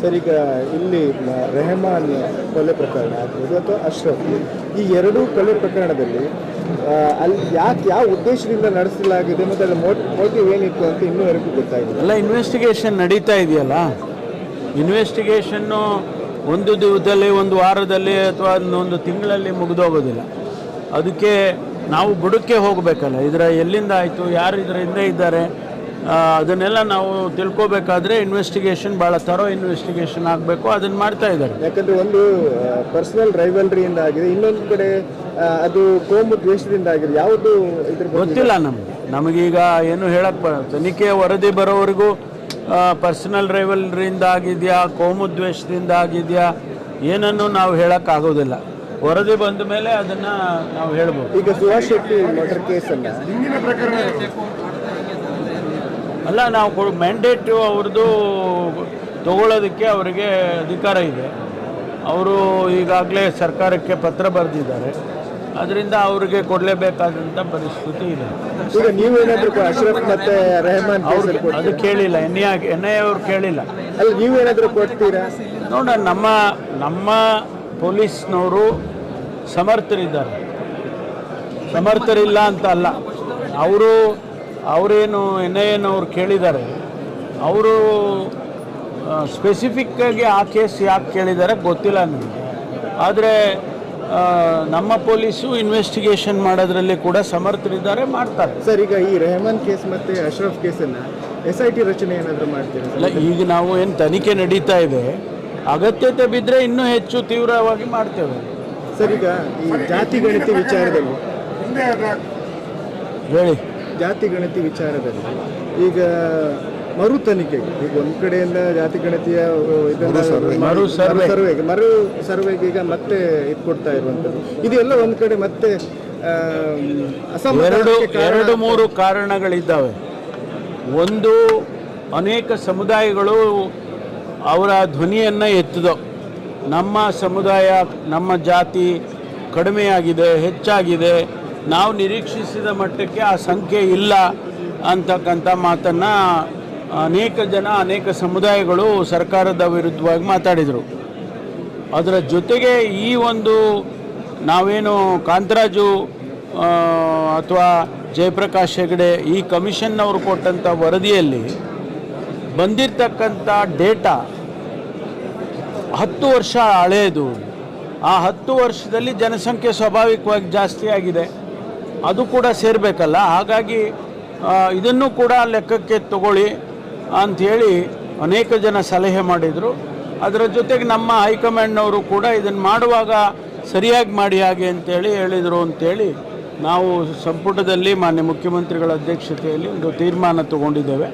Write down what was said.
Sir, ಈಗ ಇಲ್ಲಿ ರೆಹಮಾನ್ ಕೊಲೆ ಪ್ರಕರಣ ಆಗ್ಬೋದು ಅಥವಾ ಅಶ್ರಫ್. ಈ ಎರಡೂ ಕೊಲೆ ಪ್ರಕರಣದಲ್ಲಿ ಅಲ್ಲಿ ಯಾಕೆ, ಯಾವ ಉದ್ದೇಶದಿಂದ ನಡೆಸಲಾಗಿದೆ ಮತ್ತು ಅದರ ಮೋಟಿವ್ ಏನಿತ್ತು ಅಂತ ಇನ್ನೂವರೆಗೂ ಗೊತ್ತಾಗಿದೆ. ಅಲ್ಲ ಇನ್ವೆಸ್ಟಿಗೇಷನ್ ನಡೀತಾ ಇದೆಯಲ್ಲ? ಇನ್ವೆಸ್ಟಿಗೇಷನ್ನು ಒಂದು ದಿವಸದಲ್ಲಿ, ಒಂದು ವಾರದಲ್ಲಿ ಅಥವಾ ಒಂದು ತಿಂಗಳಲ್ಲಿ ಮುಗಿದೋಗೋದಿಲ್ಲ. ಅದಕ್ಕೆ ನಾವು ಬುಡಕ್ಕೆ ಹೋಗಬೇಕಲ್ಲ. ಇದರ ಎಲ್ಲಿಂದ ಆಯಿತು, ಯಾರು ಇದರ ಹಿಂದೆ ಇದ್ದಾರೆ ಅದನ್ನೆಲ್ಲ ನಾವು ತಿಳ್ಕೊಬೇಕಾದ್ರೆ ಇನ್ವೆಸ್ಟಿಗೇಷನ್ ಭಾಳ ತರೋ ಇನ್ವೆಸ್ಟಿಗೇಷನ್ ಆಗಬೇಕು. ಅದನ್ನು ಮಾಡ್ತಾ ಇದ್ದಾರೆ. ಯಾಕಂದರೆ ಒಂದು ಪರ್ಸನಲ್ ರೈವಲ್ರಿಯಿಂದ ಆಗಿದೆ. ಇನ್ನೊಂದು ಕಡೆ ಅದು ಕೋಮು ದ್ವೇಷದಿಂದ ಆಗಿದೆ. ಯಾವುದು ಇದ್ರ ಗೊತ್ತಿಲ್ಲ ನಮಗೆ. ನಮಗೀಗ ಏನು ಹೇಳಕ್ ಬ ತನಿಖೆ ವರದಿ ಬರೋವರೆಗೂ ಪರ್ಸನಲ್ ರೈವಲ್ರಿಯಿಂದ ಆಗಿದೆಯಾ ಕೋಮು ದ್ವೇಷದಿಂದ ಆಗಿದೆಯಾ ಏನನ್ನು ನಾವು ಹೇಳೋಕ್ಕಾಗೋದಿಲ್ಲ. ವರದಿ ಬಂದ ಮೇಲೆ ಅದನ್ನು ನಾವು ಹೇಳ್ಬೋದು. ಈಗ ಸುಭಾಷ್ ಶೆಟ್ಟಿ ಮರ್ಡರ್ ಕೇಸನ್ನ ಅಲ್ಲ ನಾವು ಕೊಡು ಮ್ಯಾಂಡೇಟು ಅವ್ರದ್ದು ತಗೊಳ್ಳೋದಕ್ಕೆ ಅವರಿಗೆ ಅಧಿಕಾರ ಇದೆ. ಅವರು ಈಗಾಗಲೇ ಸರ್ಕಾರಕ್ಕೆ ಪತ್ರ ಬರೆದಿದ್ದಾರೆ. ಅದರಿಂದ ಅವರಿಗೆ ಕೊಡಲೇಬೇಕಾದಂಥ ಪರಿಸ್ಥಿತಿ ಇದೆ. ಈಗ ನೀವೇನಾದರೂ ಅಶ್ರಫ್ ಮತ್ತೆ ರೆಹಮಾನ್ ಅವ್ರು ಅದು ಕೇಳಿಲ್ಲ ಎನ್ ಐ ಎನ್ ಐ ಅವ್ರು ಕೇಳಿಲ್ಲ. ಅಲ್ಲ ನೀವೇನಾದರೂ ಕೊಡ್ತೀರಾ? ನೋಡ ನಮ್ಮ ನಮ್ಮ ಪೊಲೀಸ್ನವರು ಸಮರ್ಥರಿದ್ದಾರೆ. ಸಮರ್ಥರಿಲ್ಲ ಅಂತ ಅಲ್ಲ ಅವರು ಅವರೇನು ಎನ್ ಐ ಎನ್ ಅವ್ರು ಕೇಳಿದ್ದಾರೆ ಅವರು ಸ್ಪೆಸಿಫಿಕ್ಕಾಗಿ ಆ ಕೇಸ್ ಯಾಕೆ ಕೇಳಿದ್ದಾರೆ ಗೊತ್ತಿಲ್ಲ ನನಗೆ. ಆದರೆ ನಮ್ಮ ಪೊಲೀಸು ಇನ್ವೆಸ್ಟಿಗೇಷನ್ ಮಾಡೋದ್ರಲ್ಲಿ ಕೂಡ ಸಮರ್ಥರಿದ್ದಾರೆ ಮಾಡ್ತಾರೆ. ಸರ್ ಈಗ ಈ ರೆಹಮಾನ್ ಕೇಸ್ ಮತ್ತು ಅಶ್ರಫ್ ಕೇಸನ್ನು ಎಸ್ ಐ ಟಿ ರಚನೆ ಏನಾದರೂ ಮಾಡ್ತೀರಾ ಈಗ ನಾವು ಏನು ತನಿಖೆ ನಡೀತಾ ಇದೆ ಅಗತ್ಯತೆ ಬಿದ್ದರೆ ಇನ್ನೂ ಹೆಚ್ಚು ತೀವ್ರವಾಗಿ ಮಾಡ್ತೇವೆ. ಸರ್ ಈಗ ಈ ಜಾತಿ ಗಣಿತ ವಿಚಾರದಲ್ಲಿ ಹೇಳಿ. ಜಾತಿ ಗಣತಿ ವಿಚಾರದಲ್ಲಿ ಈಗ ಮರು ತನಿಖೆಗೆ ಈಗ ಒಂದು ಕಡೆಯಿಂದ ಜಾತಿ ಗಣತಿಯ ಮರು ಸರ್ವೆ. ಸರ್ವೆಗೆ ಮರು ಸರ್ವೆಗೆ ಈಗ ಮತ್ತೆ ಇದು ಕೊಡ್ತಾ ಇರುವಂಥದ್ದು ಇದೆಲ್ಲ ಒಂದು ಕಡೆ ಮತ್ತೆ ಎರಡು ಮೂರು ಕಾರಣಗಳಿದ್ದಾವೆ. ಒಂದು ಅನೇಕ ಸಮುದಾಯಗಳು ಅವರ ಧ್ವನಿಯನ್ನು ಎತ್ತಿದೋ ನಮ್ಮ ಸಮುದಾಯ ನಮ್ಮ ಜಾತಿ ಕಡಿಮೆಯಾಗಿದೆ ಹೆಚ್ಚಾಗಿದೆ. ನಾವು ನಿರೀಕ್ಷಿಸಿದ ಮಟ್ಟಕ್ಕೆ ಆ ಸಂಖ್ಯೆ ಇಲ್ಲ ಅಂತಕ್ಕಂಥ ಮಾತನ್ನು ಅನೇಕ ಜನ, ಅನೇಕ ಸಮುದಾಯಗಳು ಸರ್ಕಾರದ ವಿರುದ್ಧವಾಗಿ ಮಾತಾಡಿದರು. ಅದರ ಜೊತೆಗೆ ಈ ಒಂದು ನಾವೇನು ಕಾಂತರಾಜು ಅಥವಾ ಜಯಪ್ರಕಾಶ್ ಹೆಗಡೆ ಈ ಕಮಿಷನ್ನವರು ಕೊಟ್ಟಂಥ ವರದಿಯಲ್ಲಿ ಬಂದಿರತಕ್ಕಂಥ ಡೇಟಾ ಹತ್ತು ವರ್ಷ ಹಳೆಯದು. ಆ ಹತ್ತು ವರ್ಷದಲ್ಲಿ ಜನಸಂಖ್ಯೆ ಸ್ವಾಭಾವಿಕವಾಗಿ ಜಾಸ್ತಿ ಆಗಿದೆ ಅದು ಕೂಡ ಸೇರಬೇಕಲ್ಲ? ಹಾಗಾಗಿ ಇದನ್ನು ಕೂಡ ಲೆಕ್ಕಕ್ಕೆ ತಗೊಳ್ಳಿ ಅಂಥೇಳಿ ಅನೇಕ ಜನ ಸಲಹೆ ಮಾಡಿದರು. ಅದರ ಜೊತೆಗೆ ನಮ್ಮ ಹೈಕಮಾಂಡ್ನವರು ಕೂಡ ಇದನ್ನು ಮಾಡುವಾಗ ಸರಿಯಾಗಿ ಮಾಡಿ ಹಾಗೆ ಅಂತೇಳಿ ಹೇಳಿದರು ಅಂತೇಳಿ ನಾವು ಸಂಪುಟದಲ್ಲಿ ಮಾನ್ಯ ಮುಖ್ಯಮಂತ್ರಿಗಳ ಅಧ್ಯಕ್ಷತೆಯಲ್ಲಿ ಒಂದು ತೀರ್ಮಾನ ತಗೊಂಡಿದ್ದೇವೆ.